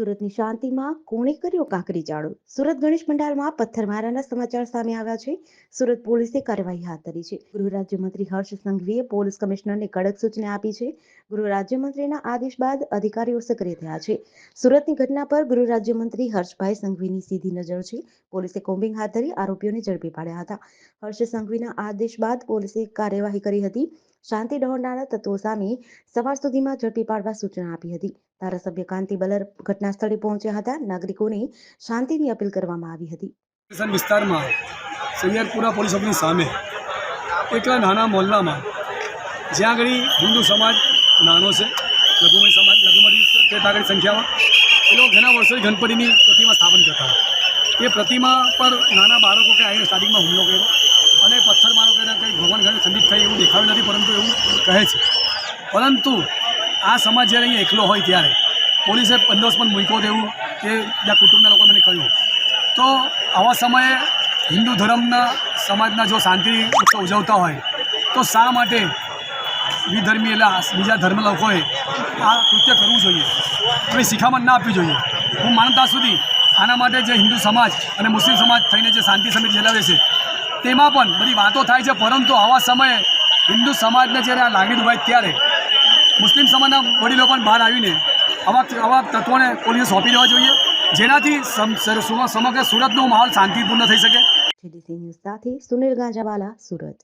સુરતની શાંતિમાં કોણે કર્યો કાંકરી ચાળો? સુરત ગણેશ પંડાલમાં પથ્થરમારાના સમાચાર સામે આવ્યા છે. સુરત પોલીસે કાર્યવાહી હાથ ધરી છે. ગૃહ રાજ્યમંત્રી હર્ષ સંઘવીએ પોલીસ કમિશનરને કડક સૂચના આપી છે. ગૃહ રાજ્યમંત્રીના આદેશ બાદ અધિકારીઓ સક્રિય થયા છે. સુરતની ઘટના પર ગૃહ રાજ્યમંત્રી હર્ષભાઈ સંઘવીની સીધી નજર છે. પોલીસે કોમ્બિંગ હાથ ધરી આરોપીઓને ઝડપી પાડ્યા હતા. હર્ષ સંઘવીના આદેશ બાદ પોલીસે કાર્યવાહી કરી હતી. શાંતિ ડહોળનારા તત્વો સામે સવાર સુધીમાં ઝડપી પાડવા સૂચના આપી હતી. ધારાસભ્ય કાંતિ બલર ઘટના સ્થળે પહોંચ્યા હતા. નાગરિકોને શાંતિની અપીલ કરવામાં આવી હતી. વિસ્તારમાં સૈયદપુરા પોલીસ ઓફિસની સામે એક નાના મોહલ્લામાં જ્યાં આગળ હિન્દુ સમાજ નાનો છે, લઘુમતી સમાજ, લઘુમતી છે આગળ સંખ્યામાં, એ લોકો ઘણા વર્ષોથી ગણપતિની પ્રતિમા સ્થાપન કરતા એ પ્રતિમા પર નાના બાળકો કે આવીને સ્ટાર્ટિંગમાં હુમલો કર્યો અને પથ્થર મારો ખંડિત થાય એવું દેખાયું નથી, પરંતુ એવું કહે છે. પરંતુ આ સમાજ જ્યારે અહીંયા એકલો હોય ત્યારે પોલીસે બંદોબસ્ત પણ મૂક્યો તેવું કે જ્યાં કુટુંબના લોકોએ મને કહ્યું. તો આવા સમયે હિન્દુ ધર્મના સમાજના જો શાંતિ ઉજવતા હોય, તો શા માટે વિધર્મી એટલે બીજા ધર્મ લોકોએ આ કૃત્ય કરવું જોઈએ? કોઈ શિખામણ ના આપવી જોઈએ. હું માનતા સુધી આના માટે જે હિન્દુ સમાજ અને મુસ્લિમ સમાજ થઈને જે શાંતિ સમિતિ ચલાવે છે તેમાં પણ બધી વાતો થાય છે, પરંતુ આવા સમયે હિન્દુ સમાજને જ્યારે આ લાગણી દુભાય ત્યારે મુસ્લિમ સમાજના વડીલો પણ બહાર આવીને આવા આવા તત્વોને પોલીસે સોંપી દેવા જોઈએ, જેનાથી સમગ્ર સુરતનો માહોલ શાંતિપૂર્ણ થઈ શકે. સુનિલ ગાંજાવાલા, સુરત.